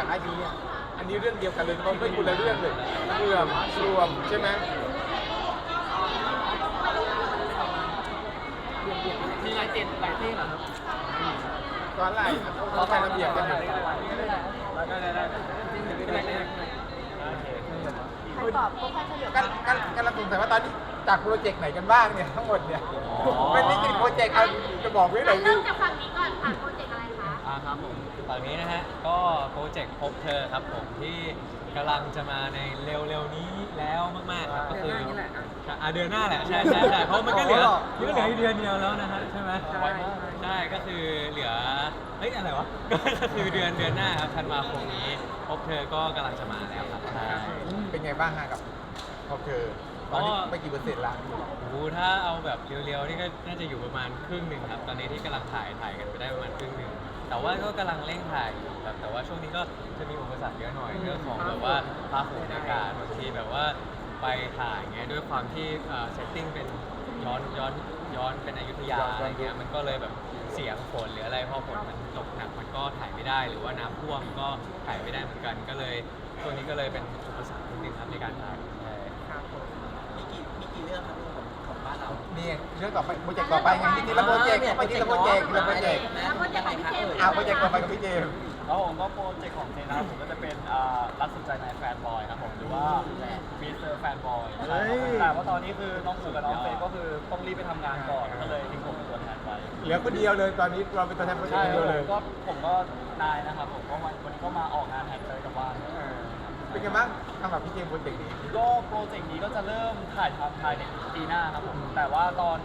จากไอ้นี้อะอันนี้เรื่องเดียวกันเลยมันไม่คนละเรื่องเลยเรื่องรวมใช่ไหมมีลายเซ็นลายเท่เหรอครับตอนแรกเขาแค่ระเบียบกันอยู่ได้ได้ได้เป็นลายเท่ใครตอบก็ค่อยเฉลี่ยกันกันกันเราสงสัยว่าตอนนี้จากโปรเจกต์ไหนกันบ้างเนี่ยทั้งหมดเนี่ยเป็นนี่กี่โปรเจกต์เอาจะบอกไว้หน่อยดิเริ่มจากฝั่งนี้ก่อนค่ะโปรเจกต์ อะไรคะอ่าครับผมฝั่งนี้นะฮะ ก็โปรเจกต์พบเธอครับผมที่กำลังจะมาในเร็วๆนี้แล้วมากๆครับก็คืออ่าเดือนหน้าแหละใช่ใช่ใช่เพราะมันก็เหลือมันก็เหลืออีกเดือนเดียวแล้วนะฮะใช่ไหมใช่ก็คือเหลือเฮ้ยอะไรวะ ก็คือเดือนเดือนหน้าครับธันวาคมนี้พบเธอก็กำลังจะมาแล้วครับใช่เป็นไงบ้างฮะกับพอเธอตอนนี้ไปกี่เปอร์เซ็นต์ละโอ้โหถ้าเอาแบบเรียวๆนี่ก็น่าจะอยู่ประมาณครึ่งหนึ่งครับ ตอนนี้ที่กำลังถ่ายถ่ายกันไปได้ประมาณครึ่งหนึ่ง แต่ว่าก็กำลังเร่งถ่ายอยู่ครับแต่ว่าช่วงนี้ก็จะมีอุปสรรคเยอะหน่อยเรื่องของแบบว่าภาพบรรยากาศบางทีแบบว่าไปถ่ายเงี้ยด้วยความที่เซตติ้งเป็นย้อนย้อนย้อนเป็นอยุธยาอะไรเงี้ยมันก็เลยแบบเสียงฝนหรืออะไรพอฝนมันตกหนักมันก็ถ่ายไม่ได้หรือว่าน้ำท่วมก็ถ่ายไม่ได้เหมือนกัน ก็เลยช่วงนี้ก็เลยเป็นอุปสรรคนิดนึงครับในการถ่ายใช่มีกี่มีกี่เรื่องครับของของบ้านเรานี่เรื่องต่อไปโปรเจกต์ต่อไปไงที่ทีละโปรเจกต์ไปทีละโปรเจกต์ทีละโปรเจกต์แล้วโปรเจกต์ของพี่เจมส์เอาโปรเจกต์ต่อไปกับพี่เจมส์ แล้วผมก็โปรเจกต์ของเจนะผมก็จะเป็นอ่ารักสุดใจในแฟนบอยครับผมหรือว่าฟีเซอร์แฟนบอยแต่ว่าตอนนี้คือน้องหมูกับน้องเฟย์ก็คือต้องรีบไปทำงานก่อนก็เลยทิ้งผมเป็นตัวแทนไปเหลือคนเดียวเลยตอนนี้เราเป็นตัวแทนโปรเจกใช่ต์คนคเดียวรัเลบยผมก็ผมก็นายนะครับผมก็วันวันนี้ก็มาออกงานแทนเลยกับว่าน เออเป็นไงบ้างสำหรับพี่เจมส์โปรเจกต์นี้ ก็โปรเจกต์นี้ก็จะเริ่มถ่ายทำภายในปีหน้าครับผมแต่ว่าตอน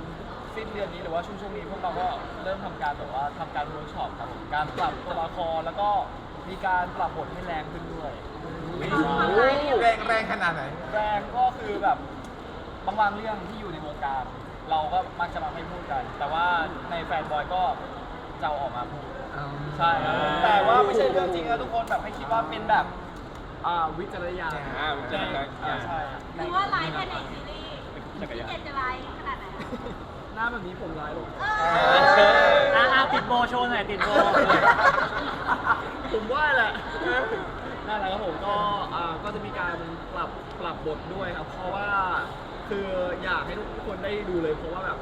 สิ้นเดือนนี้หรือว่าช่วงช่วงนี้พวกเราก็เริ่มทำการแบบว่าทำการเวิร์กช็อปครับผมการปรับตัวละครแล้วก็มีการปรับบทให้แรงขึ้นด้วยแรงแรงขนาดไหน แรงก็คือแบบบางบางเรื่องที่อยู่ในวงการ เราก็มักจะมาไม่พูดกัน แต่ว่าในแฟนบอยก็จะเอาออกมาพูด ใช่ครับผมแต่ว่าไม่ใช่เรื่องจริงนะทุกคนแบบให้คิดว่าเป็นแบบอ่าวิจารณญาณอ่าวิจารณญาณ อ่ใช่หรือว่าไลฟ์แค่ในซีรีส์พี่เจมส์จะไลฟ์ขนาดไหน หน้าแบบนี้ผมร้ายลงเออออ่าติดโบโชว์หน่อยติดโบผมว่าแหละนั่นแหละครับผมก็อ่าก็จะมีการปรับปรับบทด้วยครับ เพราะว่าคืออยากให้ทุกคนได้ดูเลยเพราะว่าแบบ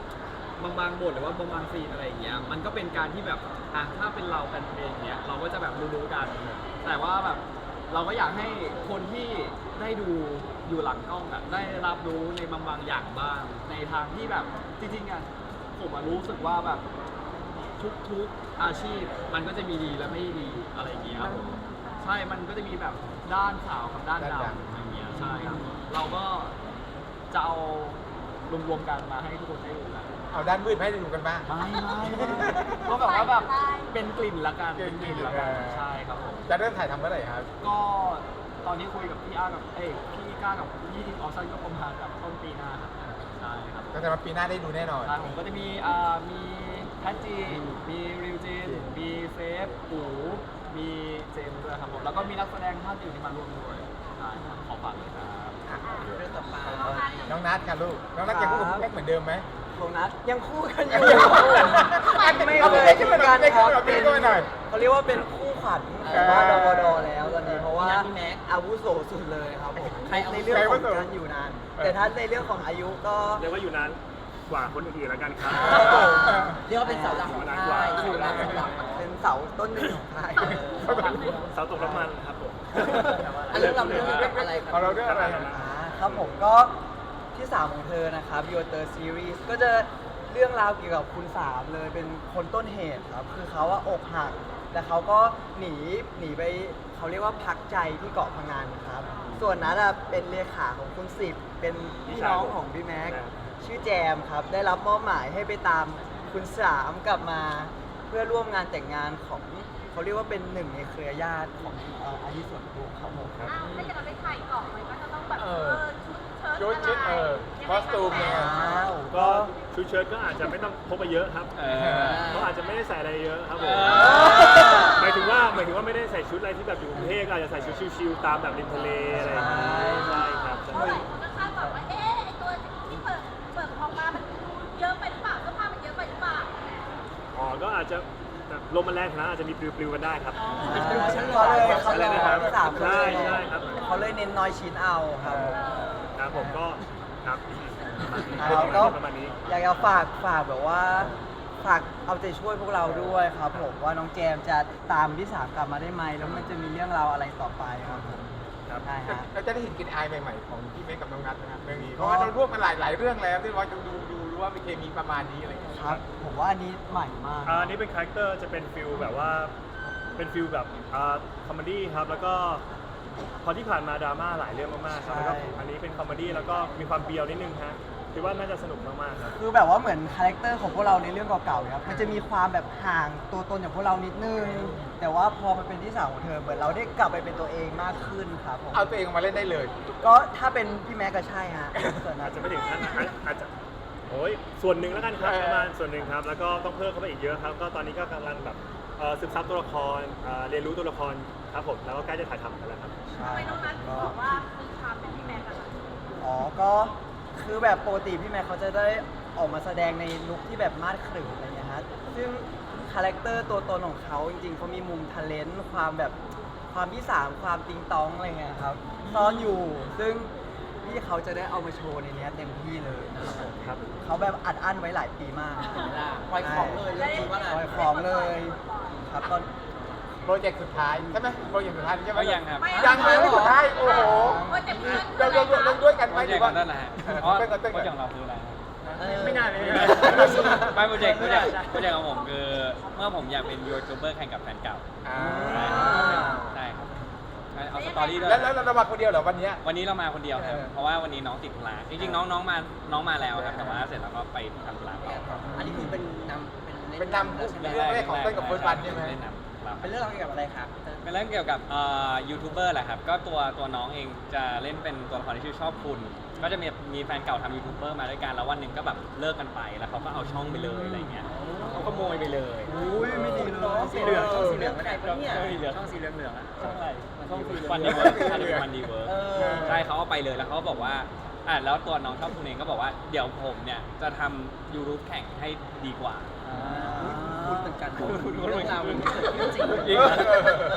บางบางบทหรือว่าบางบางซีนอะไรอย่างเงี้ยมันก็เป็นการที่แบบอะถ้าเป็นเรากันเองเนี้ยเราก็จะแบบรู้ๆกัน แต่ว่าแบบ เราก็อยากให้คนที่ได้ดูอยู่หลังกล้องอะได้รับรู้ในบางบางอย่างบ้าง ในทางที่แบบจริงๆอะผมอะรู้สึกว่าแบบทุกๆอาชีพ มันก็จะมีดีและไม่ดีอะไรอย่างเงี้ยครับผมใช่มันก็จะมีแบบด้านขาวกับด้านด้านดำดำ อะไรอย่างเงี้ยใช่ครับเราก็จะเอารวมๆกันมาให้ทุกคนได้ดูกัน เอาด้านมืดให้ดูกันบ้างไม่ไม่ก็แบบว่าแบบ เป็นกลิ่นละกัน เป็นกลิ่นละกันเออใช่ครับผม จะเริ่มถ่ายทำเมื่อไหร่ครับ ก็ตอนนี้คุยกับพี่อากับเอ้ยพี่ก้ากับพี่ทีมออสซันก็ประมาณกับต้นปีหน้าครับใช่ครับก็จะมาปีหน้าได้ดูแน่นอน ใช่ผมก็จะมีอ่ามีแพทจีมีริวจินมีเซฟปูมีเจมส์ด้วยครับผมแล้วก็มีนักแสดงท่านอื่นที่มาร่วมด้วยใช่ครับขอฝากเลยครับ เรื่องต่อไปน้องนัทค่ะลูก น้องนัทยังคู่กับพี่เป๊กเหมือนเดิมไหม ของนัดยังคู่กันอยังยู่ไม่ไม่เอาเลไปยขึ้นมาหน่อยไปขึ้นมาหน่อยไปขึ้นมาหน่อย เขาเรียกว่าเป็นคู่ขวัญเออบ้านดวดแล้วตอนนี้เพราะว่าพี่แม็กอาวุโสสุดเลยครับผมใครอาวุโสในเรื่องของใครอาวุโสการอยู่นานเออแต่ถ้าในเรื่องของอายุก็เรียกว่าอยู่นั้นกว่าคนอื่นๆแล้วกันครับ ครับผมเรียกว่าเป็นเสาหลักของค่ายอยู่หลักเสาหลักเป็นเสาต้นหนึ่งของค่ายเสาตกน้ำมันครับผม อันเรื่องเราเรื่องอะไรคเอารับเราเรื่องอะไร อ่าครับผมก็ ที่สามของเธอนะครับ y o u r t e r Series ก็จะเรื่องราวเกี่ยวกับคุณสามเลยเป็นคนต้นเหตุครับ คือเขาว่าอกหัก แล้วเขาก็หนีหนีไปเขาเรียกว่าพักใจที่เกาะพังงานครับ ส่วนนั้นอะเป็นเลขาของคุณสิบเป็นพี่น้องของพี่แม็กชื่อแจมครับ ได้รับมอบหมายให้ไปตามคุณสามกลับมาเพื่อร่วมงานแต่งงานของเขาเรียกว่าเป็นหนึ่งในเครือญาติของเอ่ออายุส่วนตัวครับผมครับ อ้าวถ้าจะเราไปถ่ายกล่องมันก็จะต้องแบบเอเออ อชุดเชิ้ตชุดชุดเออคอสตูมเนี่ย อ้าวก็ชุดเชิ้ตก็อาจจะไม่ต้องพกไปเยอะครับเขาอาจจะไม่ได้ใส่อะไรเยอะครับผมเออหมายถึงว่าหมายถึงว่าไม่ได้ใส่ชุดอะไรที่แบบอยู่กรุงเทพก็อาจจะใส่ชุดชิลๆตามแบบริมทะเลอะไรอย่างเงี้ยใช่ครับเพราะหลายคนก็คาดหวังว่าเอ๊ะไอตัวที่เปิดเปิดออกมามันดูเยอะไปหรือเปล่าเสื้อผ้ามันเยอะไปหรือเปล่าอ๋อก็อาจจะลมมันแรงนะอาจจะมีปลิวๆกันได้ครับเขาเลยเขาอะเลไรยนะครับสามคนใช่เลยใช่ครับ เขาเลยเน้นน้อยชิ้นเอาครับผม ครับผมก็ครับเราก็ประมาณนี้ อยากจะฝากฝากแบบว่าฝากเอาใจช่วยพวกเราด้วยครับผมว่าน้องแจมจะตามที่สามกลับมาได้ไหมแล้วมันจะมีเรื่องราวอะไรต่อไปครับผมครับใช่ฮะ เราจะได้เห็นกลินอายใหม่ๆของพี่เมฆกับน้องนัทนะครับเรื่องนี้เพราะว่าเราร่วมกันหลายหลายๆเรื่องแล้วที่ว่าดูดูดูรู้ว่ามีเคมีประมาณนี้อะไรอย่างเงี้ย ครับ ผมว่าอันนี้ใหม่มากอ่าอันนี้เป็นคาแรคเตอร์จะเป็นฟิลแบบว่าเป็นฟิลแบบอ่าคอมเมดี้ครับ แล้วก็ พอที่ผ่านมาดราม่าหลายเรื่องมากๆครับแล้วก็ใช่ อันนี้เป็นคอมเมดี้แล้วก็มีความเบียวนิดนึงฮะคิดว่าน่าจะสนุกมากๆครับ คือแบบว่าเหมือนคาแรคเตอร์ของพวกเราในเรื่องเก่าๆครับมันจะมีความแบบห่างตัวตนอย่างพวกเรานิดนึง แต่ว่าพอมันเป็นที่สามของเธอเหมือนเราได้กลับไปเป็นตัวเองมากขึ้นครับผมเอาตัวเองออกมาเล่นได้เลย ก็ถ้าเป็นพี่แม็กก็ใช่ฮะส่วนนั้อาจนจะไม่ถึงขั้นอาจอาจจะโอ้ยส่วนหนึ่งแล้วกันครับเออ ประมาณส่วนหนึ่งครับ แล้วก็ต้องเพิ่มเข้าไปอีกเยอะครับ ก็ตอนนี้ก็กำลังแบบเอ่อศึกษาตัวละครเอ่อเรียนรู้ตัวละครครับผมแล้วก็ใกล้จะถ่ายทำกันแล้วครับใช่ทำไมน้องนัทถึงบอกว่ามีความเป็นพี่แม็กซ์อะคะอ๋อ ก็คือแบบปกติพี่แม็กเขาจะได้ออกมาแสดงในลุคที่แบบมาดขรึมอะไรเงี้ยฮะ ซึ่งคาแรคเตอร์ตัวตนของเขาจริงๆเขามีมุมท a เลนต์ความแบบความที่สามความติงตองอะไรเงี้ยครับซ่อนอยู่ ซึ่งพี่เขาจะได้เอามาโชว์ในเนี้ยเต็มที่เลยนะครับผมครับ เขาแบบอัดอั้นไว้หลายปีมาก ปล่อยของเลยเรื่องจริงว่าปล่อยของเลย ครับตอนโปรเจกต์สุดท้ายใช่ไหมโปรเจกต์สุดท้ายใช่ไหมก็ยังครับ ยังเลยไม่สุดท้ายโอ้โหโอ้ยแต่เพื่อนเราเราเราเราด้วยกันไหมโปรหเจรืกอต์ขว่าองนั่นแหละฮะเอออ๋อเป็นกับโปเต้นรกับเจกต์ของเราคืออะไรครับไม่น่าเลยไม่โปรเจกต์โปรเจกต์โปรเจกต์ของผมคือเมื่อผมอยากเป็นยูทูบเบอร์แข่งกับแฟนเก่าอ่าใช่ครับเอาสตอรี่ด้วยแล้วแล้วเรามาคนเดียวเหรอวันเนี้ยวันนี้เรามาคนเดียวครับเออเพราะว่าวันนี้น้องติดธุระจริงๆน้องน้องมาน้องมาแล้วครับแต่ว่าเสร็จแล้วก็ไปทำธุระต่ออันนี้คือเป็นนำเป็น เป็นนำแล้วใช่ไหมเรื่องแรกของเต้นกับเฟิร์สวันใช่ไหม เล่นนำครับ เป็นเรื่องราวเกี่ยวกับอะไรครับเป็นเรื่องเกี่ยวกับเอ่อยูทูบเบอร์แหละครับ ก็ตัวตัวน้องเองจะเล่นเป็นตัวละครที่ชื่อชอบคุณ ก็จะมีมีแฟนเก่าทำยูทูบเบอร์มาด้วยกัน แล้ววันหนึ่งก็แบบเลิกกันไป แล้วเขาก็เอาช่องไปเลยอะไรเงี้ยเขาขโมยไปเลยอุ้ยไม่ดีเลย สีเหลืองช่องสีเหลืองไม่ได้ปะเนี่ยช่องสีเหลืองช่องสีเหลืองเหลืองอะช่องอะไรช่องวันดีเวิร์กน่าจะเป็นวันดีเวิร์ก เออ ใช่เขาเอาไปเลยแล้วเขาก็บอกว่าอะแล้วตัวน้องชอบคุณเองก็บอกว่าเดี๋ยวผมเนี่ยจะทำยูทูบแข่งให้ดีกว่า คุณเหมือนกันคุณคุณคุณเรื่องราวมันเกิดขึ้นจริงจริง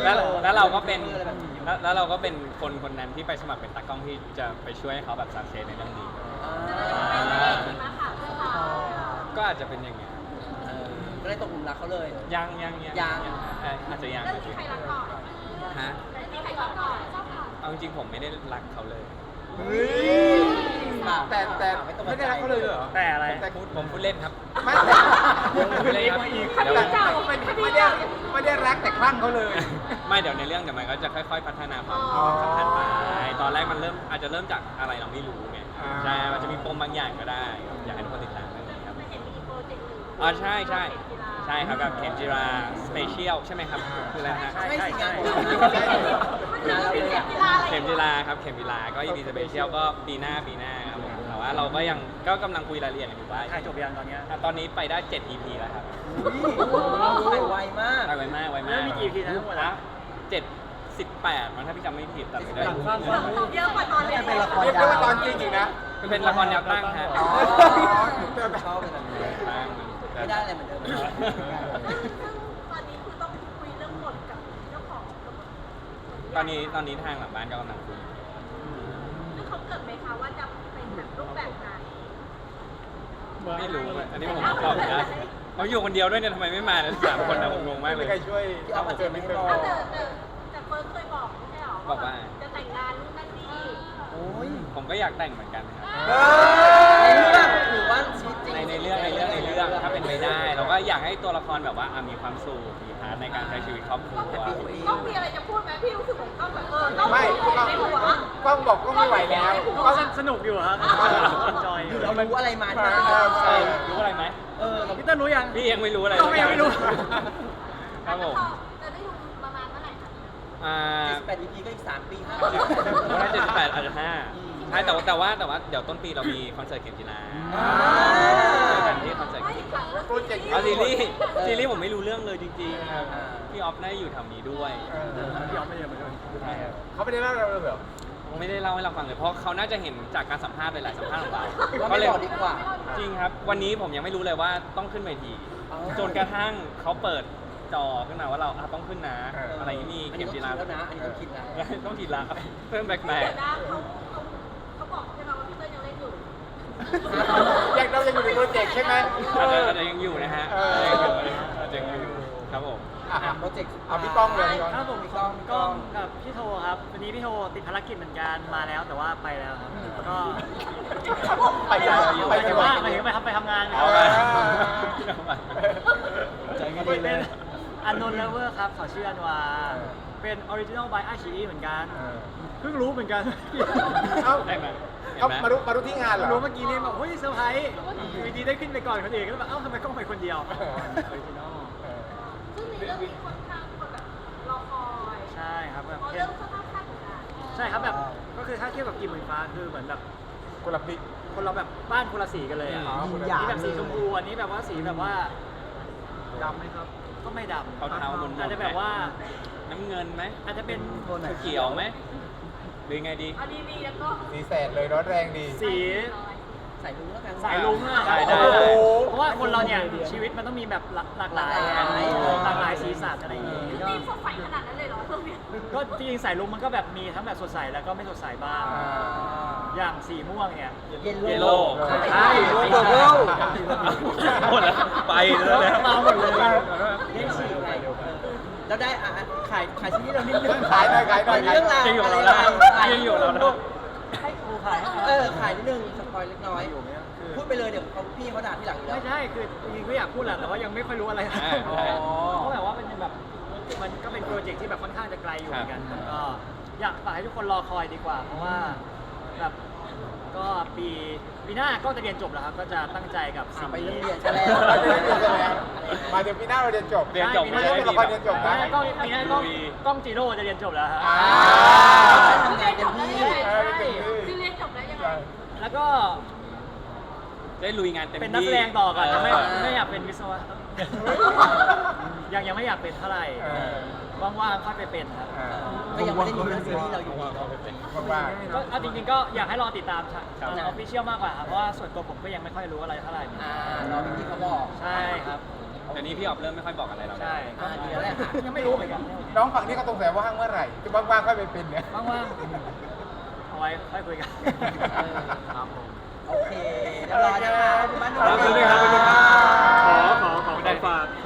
แล้วแล้วเราก็เป็นอะไรแบบนี้แล้วแล้วเราก็เป็นคนคนนั้นที่ไปสมัครเป็นตากล้องที่จะไปช่วยให้เขาแบบสักเซสในเรื่องนี้อ่าเป็นพระเอกที่มาข่าวเรื่องราวก็อาจจะเป็นอย่างเงี้ยเออก็เลยตกหลุมรักเขาเลย ยังยังยังยัง เอ่ออาจจะยังเรื่องนี้ใครรักก่อนฮะเรื่องนี้ใครรักก่อนชอบก่อนเอาจริงๆผมไม่ได้รักเขาเลยแต่แต่ไม่ได้รักเขาเลยเหรอ แต่อะไรแต่พูดผมพูดเล่นครับ ไม่ พูดเล่นครับเดี๋ยวแต่ไม่ไม่ได้ไม่ได้รักแต่คลั่งเขาเลย ไม่เดี๋ยวในเรื่องเดี๋ยวมันก็จะค่อย ๆ พัฒนาความความสัมพันธ์ไปตอนแรกมันเริ่มอาจจะเริ่มจากอะไรเราไม่รู้ไงอ่า ใช่มันจะมีปมบางอย่างก็ได้ครับอยากให้ทุกคนติดตามเรื่องนี้ครับไม่เห็นมีโปรเจกต์หนึ่งอ๋อใช่ใช่ใช่ครับกับเข็มจิราสเปเชียลใช่ไหมครับคืออะไรฮะใช่สิงานของมันเราคือนะเป็นเกียรติกีฬาอะไรเข็มจิราครับเข็มจิราก็ยินดีสเปเชียลก็ปีหน้าปีหน้าครับผมแต่ ว่าเราก็ยังก็กำลังคุยรายละเอียดกันอยู่ว่าถ่ายจบยังตอนเนี้ยอะตอนนี้ไปได้ 7 EP แล้วครับไปไวมากไปไวมากไวมาก แล้วมีกี่ EP นะทั้งหมดอะเจ็ดสิบแปดมันถ้าพี่จำไม่ผิดแต่ไม่ได้หลังสั้นเยอะกว่าตอนเรียนเป็นละครเรียกได้ว่าตอนจริงอีกนะ มันเป็นละครแนวตั้งฮะอ๋อชอบเป็นแบบนี้ไม่ได้เลยเหมือนเดิมซึ่งตอนนี้คือต้องคุยเรื่องบทกับเจ้าของตอนนี้ตอนนี้ทางหลังบ้านก็กำลังคุยซึ่งเขาเกิดไหมคะว่าจะเป็นแบบ รูปแบบไหนไม่รู้อะอันนี้ผมตอบไม่ได้เขาอยู่คนเดียวด้วยเนี่ยทำไมไม่มาเนี่ยสามคนนะผมงงมากเลไม่ยมีใครช่วยพี่ออฟมาเจอไม่บอกถ้าเจอเจอแต่เฟิร์สเคยบอกไม่ใช่หรอบอกว่า จะแต่งงานนู่นนั่นนี่โอ้ยผมก็อยากแต่งเหมือนกันครับ ในเรื่องหรือว่าชีวิตจริงในในเรื่องในเรื่องในเรื่องถ้าเป็น ไปได้ เราก็อยากให้ตัวละครแบบว่าอะมีความสุขมีพาร์ทในการใช้ชีวิตครอบครัวต้องมีอะไรจะพูดไหมพี่รู้สึกผมต้องแบบเออต้องไม่พูดในหัวกล้องบอกก็ไม่ไหวแล้วก็สนุกอยู่ครับจอยอยู่เรารู้อะไรมาที่เออใช่รู้อะไรไหมเออเราพี่เต้นรู้ยังพี่ยังไม่รู้อะไรเรายังไม่รู้ครับผมจะได้ดูประมาณเมื่อไหร่คะอ่า78 EP ก็อีก3ปี5วันที่เจ็ดสิบแปดอาจจะห้า ใช่แต่ว่าแต่ว่าแต่ว่าเดี๋ยวต้นปีเรามีคอนเสิร์ตเข็มจีราเจอกันที่คอนเสิร์ตไม่เข็มจีค่ะราโปรเจกต์เอาซีรีส์ซีรีส์ผมไม่รู้เรื่องเลยจริงๆครับพี่ออฟน่าจะอยู่แถวนี้ด้วยพี่ออฟไม่เยอะเหมือนกันใช่ครับเขาไม่ได้เล่าเราเลยเหรอ ผมไม่ได้เล่าให้เราฟังเลยเพราะเขาน่าจะเห็นจากการสัมภาษณ์หลายๆสัมภาษณ์ของเราว่าก็ไม่เลยบอกดีกว่า จริงครับ วันนี้ผมยังไม่รู้เลยว่าต้องขึ้นเวทีอ๋อ จนกระทั่งเขาเปิดจอขึ้นมาว่าเราอะต้องขึ้นนะ เอออ อะไรอย่างนี้มีอันเข็นี้มต้องจีคิราดแล้วนะ อันนี้ต้องคิดแล้ว ต้องทีละเพิ่มแบ็คแมเดี๋นยวนะเขาเขาเขาบอกใช่ไหมว่าพี่เต้ยยังเล่นอยู่ ยังเรายังอยู่ในโปรเจกต์ใช่ไหมอาจจะอาจจะยังอยู่นะฮะเออ อาจจะยังอยู่ครับผม อะอะโปรเจกต์เอาพี่ก้องเลยพี่ก้องครับผมพี่ก้องกล้องกับพี่โทครับวันนี้พี่โทติดภารกิจเหมือนกันมาแล้วแต่ว่าไปแล้วครับก็ไปไหนไปไปถึงไหนว่าไปถึงไปทำไปทำงานคเอารับไปใจไม่ดีเลยอันนนเลเวอร์ครับขอชื่ออันวาเป็นออริจินอลบายอาชีเหมือนกันเออเพิ่งรู้เหมือนกัน เอ้าได้ไหม เห็นเขาไหมมารู้มารู้ที่งานเหรอ รู้เมื่อกี้นี่แบบเฮ้ยเซอร์ไพรส์อยู่ดีๆได้ขึ้นไปก่อนคนอื่นก็แบบเอ้าทำไมกล้องไปคนเดียวออริจินอลซึ่งในเรื่องนี้ค่อนข้างคนแบบรอคอยใช่ครับแบบเพราะเห็เรื่นองสภาพคาดเหมือนกันใช่ครับแบบก็คือถ้าเทียบกับกิมหมื่นฟ้าคือเหมือนแบบคนละพริกคนเราแบบบ้านคนละสีกันเลยอะอ๋อยิคนงละหยางนี่แบบสีเลยชมพูอันนี้แบบว่าสีแบบว่าดำไหมครับ ก็ไม่ดำเทาๆบนๆอาจจะแบบว่าน้ำเงินไหมอาจจะเป็นโทนไหนเขียวไหม หรือไงดีอันนี้มีแล้วก็สีแสดเลยร้อนแรงดี สีใส่รู้แล้วกัน สายลุงอะได้ได้โอ้ได้โหเพราะว่าคนเราเนี่ยชีวิตมันต้องมีแบบหลากหลากหลายอะหลากหลาย หลากหลายสีสันอะไรอย่างงี้คือก็ตีมสดใสขนาดนั้นเลยเหรอเรื่องเนี้ยก็จริงๆสายลุงมันก็แบบมีทั้งแบบสดใสแล้วก็ไม่สดใสบ้าง อย่างสีม่วงเนี่ย เย็นเยลโล่ใช่โรเบิร์ตหมดแล้ว ไปแล้วนะมาหมดเลย เล่นสีอะไรแล้วได้อะ ขายขายซีรีส์เรานิดนึงขายหน่อยขายหน่อยเรื่องราวยังอยู่อะกับไรเราอะไรได้ยังอยู่กับเราได้ให้ครูขายให้เออขายนิดนึงสปอยเล็กน้อย พูดไปเลยเดี๋ยวเขาพี่เขาด่าที่หลังอยู่แล้ไม่วใช่คือจริงๆก็อยากพูดแหละแต่ว่ายังไม่ค่อยรู้อะไรอ่าใช่เพราะแบบว่ามันยังแบบมันก็เป็นโปรเจกต์ที่แบบค่อนข้างจะไกลอยู่เหมือนกันครับก็อยากฝากให้ทุกคนรอคอยดีกว่า เพราะว่าแบบก็ ปีปีหน้าก็จะเรียนจบแล้วครับ ก็จะตั้งใจกับสิ่งไปนี้เรื่องเรียนซะแล้วเราจะได้เรียนกันแล้วมาเดี๋ยวปีหน้าเราจะจบเรียนจบปีหไม่น้าได้เป็นละครเรียนจบปีนะหน้ากล้องปีหน้ากล้องกล้องจีโร่จะเรียนจบแล้วครับอ่าทำงานเต็มที่เออเต็มที่คือเรียนจบแล้วยังไงแล้วก็ได้ลุยงานเต็มที่เป็นนักแสดงต่อก่อนไม่เออไม่อยากเป็นวิศวะ ยังยังไม่อยากเป็นเท่าไหร่เออ ว่างๆค่อยไปเป็นครับอ่าก็ยังไม่ได้ดูเรื่องซีรีส์เราอยู่ดีเนาะ ว่างก็เอาจริงๆก็อยากให้รอติดตามทางครับออฟฟิเชียลมากกว่าครับเพราะว่าส่วนตัวผมก็ยังไม่ค่อยรู้อะไรเท่าไหร่อ่ารอพี่เขาบอกใช่ครับเดี๋ยวนี้พี่ออฟเริ่มไม่ค่อยบอกอะไรเราแล้วใช่อ่าดีแล้วแหละยังไม่รู้เหมือนกันๆน้องฝั่งนี้เขาสงสัยว่าห้างเมื่อไหร่จะว่างๆค่อยไปเป็นเนี่ย ว่างๆเอาไว้ค่อยคุยกันเออโอเคเรียบร้อยนะคะคุณบ้านครับน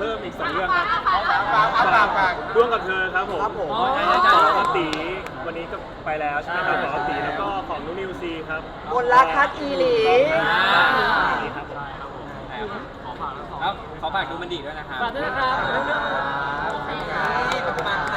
เพิ่มอีกสองเรื่องครับฝากฝากฝากฝาก ร่วมกับเธอครับผมครับผม ใช่ใช่ขอตีวันนี้ก็ไปแล้วใช่ไหมครับขอตีแล้วก็ของนุ่นิวซีครับบนรักคัดอีหลี ครับครับขอฝากดูมันดีด้วยนะครับ ฝากด้วยนะครับ